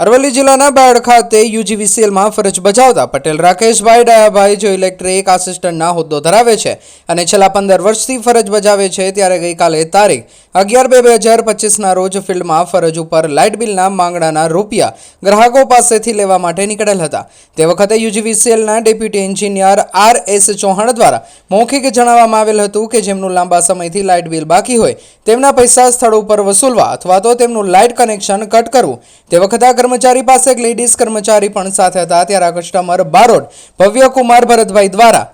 અરવલ્લી જિલ્લાના બાયડ ખાતે યુજીવીસીએલમાં ફરજ બજાવતા પટેલ રાકેશભાઈ ડાયાભાઈ જો ઇલેક્ટ્રિક આસિસ્ટન્ટના હોદ્દો ધરાવે છે અને છેલ્લા પંદર વર્ષથી ફરજ બજાવે છે, ત્યારે ગઈકાલે તારીખ અગિયાર બે બે હજાર પચીસના રોજ ફિલ્ડમાં ફરજ ઉપર લાઇટ બિલના માંગણાના રૂપિયા ગ્રાહકો પાસેથી લેવા માટે નીકળેલ હતા. તે વખતે યુજીવીસીએલના deputy engineer R S Chauhan દ્વારા મૌખિક જણાવવામાં આવેલ હતું કે જેમનું લાંબા સમયથી લાઇટ બિલ બાકી હોય, તેમના પૈસા સ્થળ ઉપર વસૂલવા અથવા તો તેમનું લાઇટ કનેક્શન કટ કરવું. તે વખતે આ કર્મચારી પાસે એક લેડીઝ કર્મચારી પણ સાથે હતા. ત્યારે આ કસ્ટમર બારોડ ભવ્યકુમાર ભરતભાઈ દ્વારા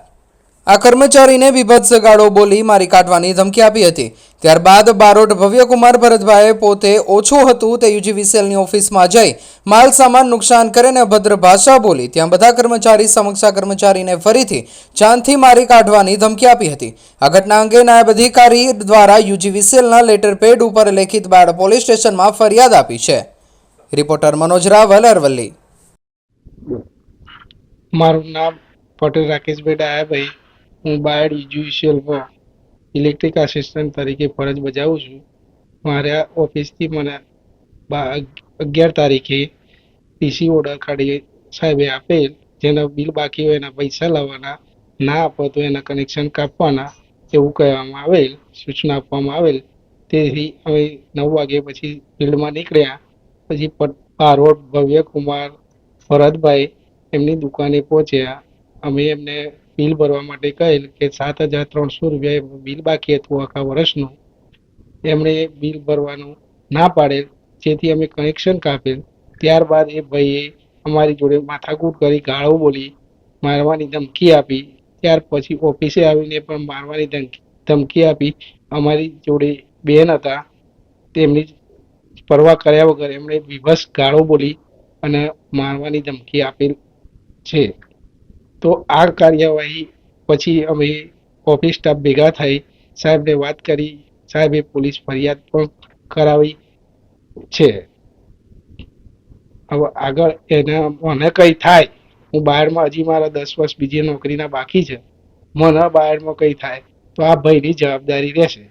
આ કર્મચારીને વિભત્સ ગાળો બોલી મારી કાઢવાની ધમકી આપી હતી. ત્યારબાદ બારોટ ભવ્યકુમાર ભરતભાઈએ પોતે ઓછું હતું તે યુજીવીસીએલની ઓફિસમાં જઈ માલ સામાન નુકસાન કરીને અભદ્ર ભાષા બોલી ત્યાં બધા કર્મચારી સમક્ષ કર્મચારીને ફરીથી ચાંદથી મારી કાઢવાની ધમકી આપી હતી. આ ઘટના અંગે નાયબ અધિકારી દ્વારા યુજીવીસીએલના લેટર પેડ ઉપર લેખિત બાળ પોલીસ સ્ટેશનમાં ફરિયાદ આપી છે. રિપોર્ટર મનોજ રાવલ, અરવલ્લી. મારું નામ પટેલ રાકેશભાઈ ડાયાભાઈ. હું બાયડ જ્યુડિશિયલમાં ઇલેક્ટ્રિક આસિસ્ટન્ટ તરીકે ફરજ બજાવું છું. મારા ઓફિસથી મને બા, અગિયાર તારીખે પીસી ઓર્ડર કાઢી સાહેબે આપેલ. જેના બિલ બાકી હોય એના પૈસા લાવવાના. ના આપો તો એના કનેક્શન કાપવાના. એવું કહેવામાં આવેલ, સૂચના આપવામાં આવેલ. તેથી અમે નવ વાગે પછી ફિલ્ડમાં નીકળ્યા. પછી પારોડ ભવ્યકુમાર ભરતભાઈ એમની દુકાને પહોંચ્યા. અમે એમને બિલ ભરવા માટે કહેલ કે સાત હજાર ત્રણસો રૂપિયા બિલ બાકી હતું આખા વર્ષનું. એમણે બિલ ભરવાનું ના પાડેલ, જેથી અમે કનેક્શન કાપેલ. ત્યારબાદ એ ભાઈએ અમારી જોડે માથાકૂટ કરી ગાળો બોલી મારવાની ધમકી આપી. ત્યાર પછી ઓફિસે આવીને પણ મારવાની ધમકી ધમકી આપી. અમારી જોડે બેન હતા, તેમની પરવા કર્યા વગર એમણે વિભસ ગાળો બોલી અને મારવાની ધમકી આપેલ છે. તો આ કાર્યવાહી પછી અમે ઓફિસ સ્ટાફ ભેગા થઈ સાહેબને વાત કરી, સાહેબે પોલીસ ફરિયાદ પણ કરાવી છે. હવે આગળ એના મને કંઈ થાય, હું બહારમાં હજી મારા દસ વર્ષ બીજી નોકરીના બાકી છે, મને બહારમાં કંઈ થાય તો આ ભાઈની જવાબદારી રહેશે.